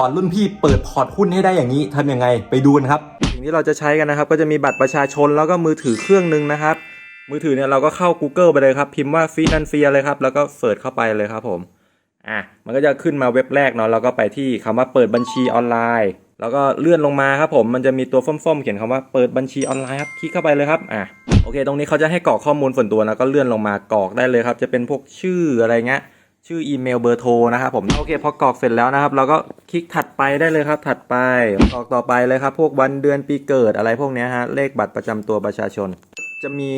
สอนรุ่นพี่เปิดพอร์ตหุ้นให้ได้อย่างนี้ทำยังไงไปดูกันครับสิ่งที่เราจะใช้กันนะครับก็จะมีบัตรประชาชนแล้วก็มือถือเครื่องหนึ่งนะครับ มือถือเนี่ยเราก็เข้า Google ไปเลยครับ พิมพ์ว่าฟีนันเฟียเลยครับแล้วก็เสิร์ชเข้าไปเลยครับผมอะมันก็จะขึ้นมาเว็บแรกเนาะเราก็ไปที่คำว่าเปิดบัญชีออนไลน์ แล้วก็เลื่อนลงมาครับผมมันจะมีตัวฟ้อมๆเขียนคำว่าเปิดบัญชีออนไลน์ครับคลิกเข้าไปเลยครับอะโอเค ตรงนี้เขาจะให้กรอกข้อมูลส่วนตัวแล้วก็เลื่อนลงมากรอกได้เลยครับ จะเป็นพวกชื่ออะไรเงี้ย ชื่ออีเมลเบอร์โทรนะครับผมโอเคพอกรอกเสร็จแล้วนะครับ เราก็คลิกถัดไปได้เลยครับ ถัดไปกรอกต่อไปเลยครับ พวกวันเดือนปีเกิดอะไรพวกเนี้ยฮะเลขบัตรประจำตัวประชาชน จะมี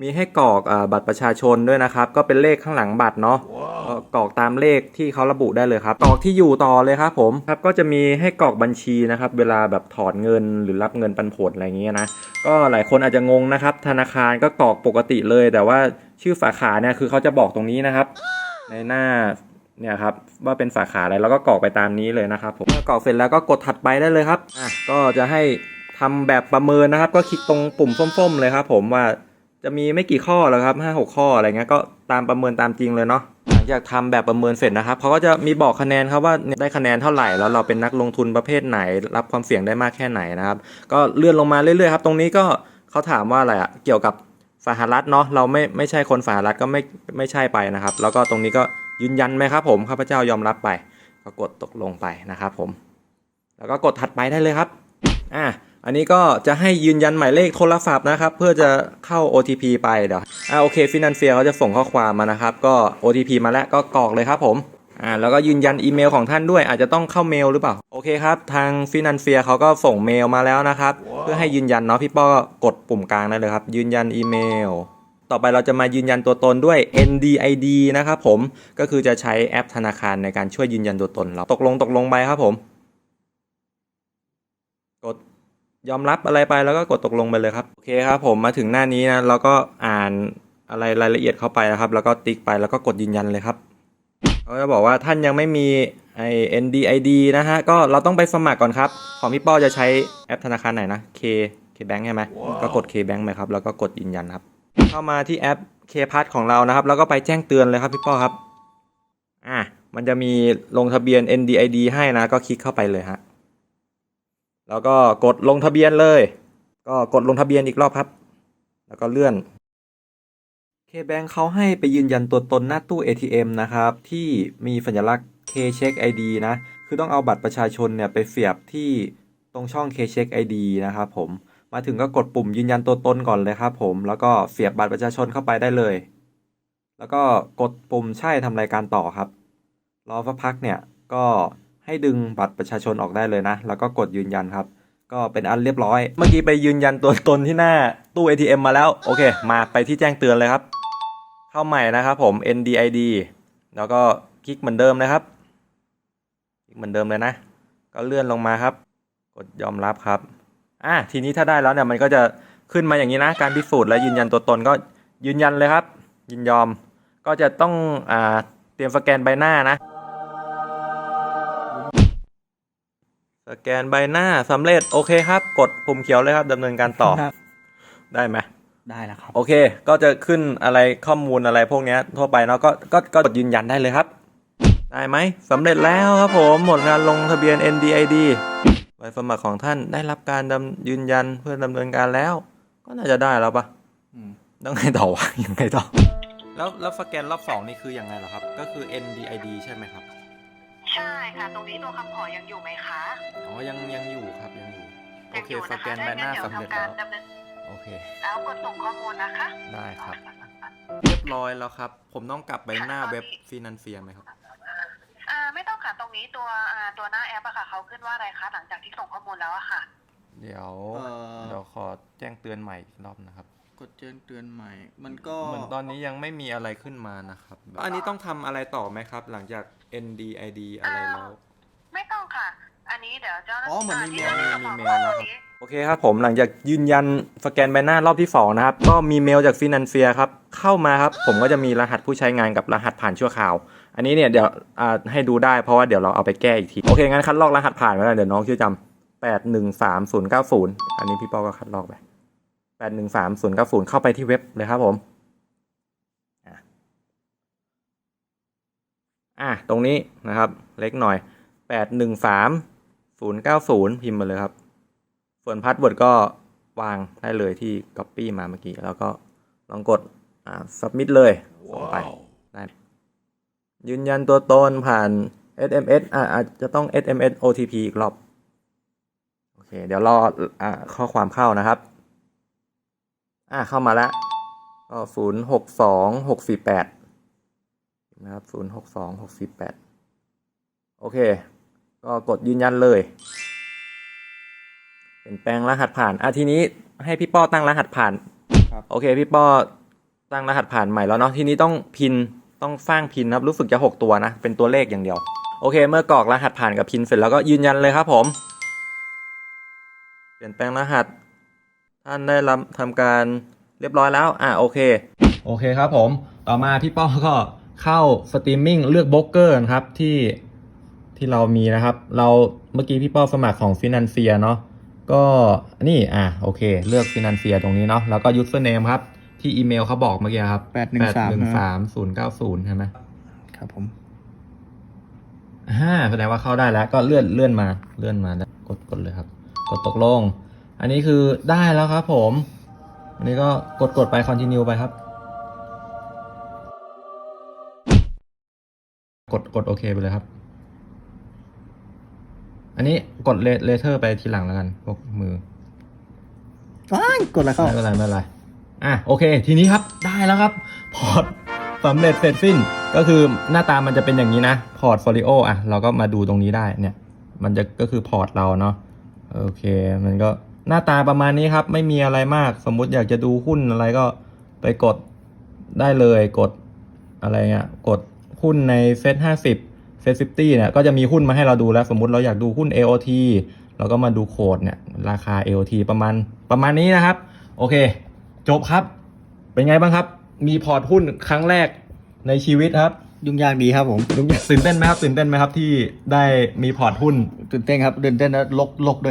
มีให้กรอกอาบัตรประชาชนด้วยนะครับ ก็เป็นเลขข้างหลังบัตรเนาะก็กรอกตามเลขที่เขาระบุได้เลยครับกรอกที่อยู่ต่อเลยครับผมครับก็จะมีให้กรอกบัญชีนะครับ เวลาแบบถอนเงินหรือรับเงินปันผลอะไรอย่างเงี้ยนะก็หลายคนอาจจะงงนะครับ ธนาคารก็กรอกปกติเลย แต่ว่าชื่อสาขาเนี่ยคือเขาจะบอกตรงนี้นะครับ ในหน้าเนี่ยครับว่าเป็นสาขาอะไรแล้วก็กรอกไปตามนี้เลยนะครับผมเมื่อกรอกเสร็จแล้วก็กดถัดไปได้เลยครับอะก็จะให้ทำแบบประเมินนะครับ ก็คลิกตรงปุ่มส้ม ๆ เลยครับ ผมว่าจะมีไม่กี่ข้อแล้วครับห้าหกข้ออะไรเงี้ยก็ตามประเมินตามจริงเลยเนาะหลังจากทำแบบประเมินเสร็จนะครับเขาก็จะมีบอกคะแนนครับว่าได้คะแนนเท่าไหร่แล้วเราเป็นนักลงทุนประเภทไหน รับความเสี่ยงได้มากแค่ไหนนะครับ ก็เลื่อนลงมาเรื่อยๆครับ ตรงนี้ก็เขาถามว่าอะไรอะเกี่ยวกับ สหรัฐเนาะเราไม่ไม่ใช่คนสหรัฐก็ไม่ไม่ใช่ไปนะครับ แล้วก็ตรงนี้ก็ยืนยันไหมครับผมข้าพเจ้ายอมรับไป ก็กดตกลงไปนะครับผม แล้วก็กดถัดไปได้เลยครับอะอันนี้ก็จะให้ยืนยันหมายเลขโทรศัพท์นะครับ เพื่อจะเข้า OTP ไปเดี๋ยวอ่าโอเคฟินันเฟียเขาจะส่งข้อความมานะครับ ก็ OTP มาแล้วก็กรอกเลยครับผม อ่าแล้วก็ยืนยันอีเมลของท่านด้วยอาจจะต้องเข้าเมลหรือเปล่า โอเคครับ ทางฟินันเฟียเขาก็ส่งเมลมาแล้วนะครับ เพื่อให้ยืนยันเนาะพี่ป้อก็กดปุ่มกลางได้เลยครับ ยืนยันอีเมล ต่อไปเราจะมายืนยันตัวตนด้วย NDID นะครับผมก็คือจะใช้แอปธนาคารในการช่วยยืนยันตัวตนเราตกลงตกลงไปครับผม กดยอมรับอะไรไปแล้วก็กดตกลงไปเลยครับโอเคครับผมมาถึงหน้านี้นะเราก็อ่านอะไรรายละเอียดเข้าไปนะครับ แล้วก็ติ๊กไปแล้วก็กดยืนยันเลยครับ เขาจะบอกว่าท่านยังไม่มีไอ้ NDID นะฮะ ก็เราต้องไปสมัครก่อนครับ ของพี่ป้อจะใช้แอปธนาคารไหนนะ K K Bank ใช่ไหมก็กด K Bank ไปครับ แล้วก็กดยืนยันครับ เข้ามาที่แอป K p a s ของเรานะครับ แล้วก็ไปแจ้งเตือนเลยครับพี่ป้อครับ อะ มันจะมีลงทะเบียน NDID ให้นะ ก็คลิกเข้าไปเลยฮะ แล้วก็กดลงทะเบียนเลย ก็กดลงทะเบียนอีกรอบครับ แล้วก็เลื่อน K-Bank เขาให้ไปยืนยันตัวตนหน้าตู้ ATM นะครับ ที่มีสัญลักษณ์ K-Check ID นะ คือต้องเอาบัตรประชาชนเนี่ยไปเสียบที่ตรงช่อง K-Check ID นะครับผมมาถึงก็กดปุ่มยืนยันตัวตนก่อนเลยครับผมแล้วก็เสียบบัตรประชาชนเข้าไปได้เลย แล้วก็กดปุ่มใช่ทำรายการต่อครับ รอสักพักเนี่ยก็ให้ดึงบัตรประชาชนออกได้เลยนะ แล้วก็กดยืนยันครับ ก็เป็นอันเรียบร้อย เมื่อกี้ไปยืนยันตัวตนที่หน้าตู้ ATM มาแล้ว โอเค มาไปที่แจ้งเตือนเลยครับ เข้าใหม่นะครับผม NDID แล้วก็คลิกเหมือนเดิมนะครับ คลิกเหมือนเดิมเลยนะ ก็เลื่อนลงมาครับ กดยอมรับครับ อะทีนี้ถ้าได้แล้วเนี่ยมันก็จะขึ้นมาอย่างนี้นะ การพิสูจน์และยืนยันตัวตนก็ยืนยันเลยครับ ยินยอม ก็จะต้องอ่าเตรียมสแกนใบหน้านะ สแกนใบหน้าสำเร็จโอเคครับ กดปุ่มเขียวเลยครับดำเนินการต่อครับได้ไหม ได้แล้วครับ โอเค ก็จะขึ้นอะไรข้อมูลอะไรพวกเนี้ยทั่วไปเนาะก็ก็ก็กดยืนยันได้เลยครับ ได้ไหมสำเร็จแล้วครับผมหมดงานลงทะเบียน NDID ใบสมัครของท่านได้รับการดำยืนยันเพื่อดำเนินการแล้ว ก็น่าจะได้แล้วปะอืมต้องไงต่อวะยังไงต่อ แล้วแล้วสแกนรอบสองนี่คือยังไงเหรอครับ ก็คือ NDID ใช่ไหมครับ ใช่ค่ะ ตรงนี้ตัวคำขอยังอยู่ไหมคะ อ๋อ ยังยังอยู่ครับยังอยู่ โอยังเคอยู่สนะแกคะนใบหน้าได้สำงั้นเร็จเดี๋ยวทำการแล้วดำเนิน โอเค แล้วกดส่งข้อมูลนะคะได้ครับ เรียบร้อยแล้วครับ ผมต้องกลับไปหน้าเว็บฟินันเฟียไหมครับ อ่าไม่ต้องค่ะตรงนี้ตัวอ่าตัวหน้าแอปอะค่ะเขาขึ้นว่าอะไรคะหลังจากที่ส่งข้อมูลแล้วอะค่ะ เดี๋ยวเอ่อ เดี๋ยวขอแจ้งเตือนใหม่อีกรอบนะครับกดแจ้งเตือนใหม่ มันก็ เหมือนตอนนี้ยังไม่มีอะไรขึ้นมานะครับ อันนี้ต้องทำอะไรต่อไหมครับ หลังจาก NDID อะไรแล้วไม่ต้องค่ะอั นนี้เดี๋ยวเจ้าหน้าอ๋อเหมือนมีที่เมลจะมีส่งเมข้ลอนะมูลครับนี้โอเคครับผมหลังจากยืนยันสแกนใบหน้ารอบที่สองนะครับก็มีเมลจากฟินันเฟียครับเข้ามาครับผมก็จะมีรหัสผู้ใช้งานกับรหัสผ่านชั่วคราว อันนี้เนี่ยเดี๋ยวอ่าให้ดูได้เพราะว่าเดี๋ยวเราเอาไปแก้อีกทีโอเคงั้นคัดลอกรหัสผ่านไว้แล้วเดี๋ยวน้องช่วยจำแปดหนึ่งสามศูนย์เก้าศูนย์อันนี้พี่ป้อก็คัดลอกไปแปดหนึ่งสามศูนย์เก้าศูนย์เข้าไปที่เว็บเลยครับผมอะอะตรงนี้นะครับ เล็กหน่อยแปดหนึ่งสาม ศูนย์เก้าศูนย์พิมพ์มาเลยครับ ส่วนพาสเวิร์ดก็วางได้เลยที่ Copy มาเมื่อกี้ แล้วก็ลองกดอ่า submit เลยส่งไปได้ยืนยันตัวตนผ่าน SMS อ่าอาจจะต้อง SMS OTP อีกรอบ โอเค เดี๋ยวรออ่าข้อความเข้านะครับ อ่าเข้ามาแล้วก็ศูนย์หกสองหกสี่แปดนะครับศูนย์หกสองหกสี่แปดโอเค ก็กดยืนยันเลย เปลี่ยนแปลงรหัสผ่านอะทีนี้ให้พี่ป้อตั้งรหัสผ่านครับโอเคพี่ป้อตั้งรหัสผ่านใหม่แล้วเนาะทีนี้ต้องพินต้องสร้างพินนะครับรู้สึกจะหกตัวนะ เป็นตัวเลขอย่างเดียว โอเค เมื่อกรอกรหัสผ่านกับพินเสร็จแล้วก็ยืนยันเลยครับผม เปลี่ยนแปลงรหัส ท่านได้รับทำการเรียบร้อยแล้ว อะโอเค โอเคครับผม ต่อมาพี่ป้อก็เข้าสตรีมมิ่งเลือกโบรกเกอร์นะครับที่ ที่เรามีนะครับ เราเมื่อกี้พี่ป้อสมัครของฟิน a นเฟียเนาะก็นี่อะโอเค เลือกฟิน a นเฟียตรงนี้เนาะแล้วก็ username ครับ ที่อีเมลเขาบอกเมื่อกี้ครับแปดหนึ่งสามหนึ่งสามศูนย์เก้าศูนย์ใช่ไหมครับผมอ่าแสดงว่าเข้าได้แล้วก็เลื่อนเลื่อนมาเลื่อนมาแล้วกดกดเลยครับ กดตกลง อันนี้คือได้แล้วครับผม อันนี้ก็กดกดไป continue ไปครับ กดกดโอเคไปเลยครับ อันนี้กดเลเทอร์ไปทีหลังแล้วกันพวกมือว้ายกดแล้วเข้าไม่เป็นไรไม่เป็นไรอะโอเค ทีนี้ครับได้แล้วครับ พอร์ตสำเร็จเสร็จสิ้นก็คือหน้าตามันจะเป็นอย่างนี้นะพอร์ตโฟลิโออะเราก็มาดูตรงนี้ได้เนี่ย มันจะก็คือพอร์ตเราเนาะโอเค มันก็หน้าตาประมาณนี้ครับ ไม่มีอะไรมากสมมุติอยากจะดูหุ้นอะไรก็ไปกดได้เลยกดอะไรเงี้ยกดหุ้นในเซ็ตห้าสิบ เซ็ตฟิฟตี้เนี่ยก็จะมีหุ้นมาให้เราดูแล้ว สมมุติเราอยากดูหุ้น AOT เราก็มาดูโคดเนี่ยราคา AOT ประมาณประมาณนี้นะครับ โอเค จบครับ เป็นไงบ้างครับ มีพอร์ตหุ้นครั้งแรกในชีวิตครับ ยุ่งยากดีครับผมลุงตื่นเต้นไหมครับตื่นเต้นไหมครับที่ได้มีพอร์ตหุ้นตื่นเต้นครับตื่นเต้นแล้วลกลกด้วย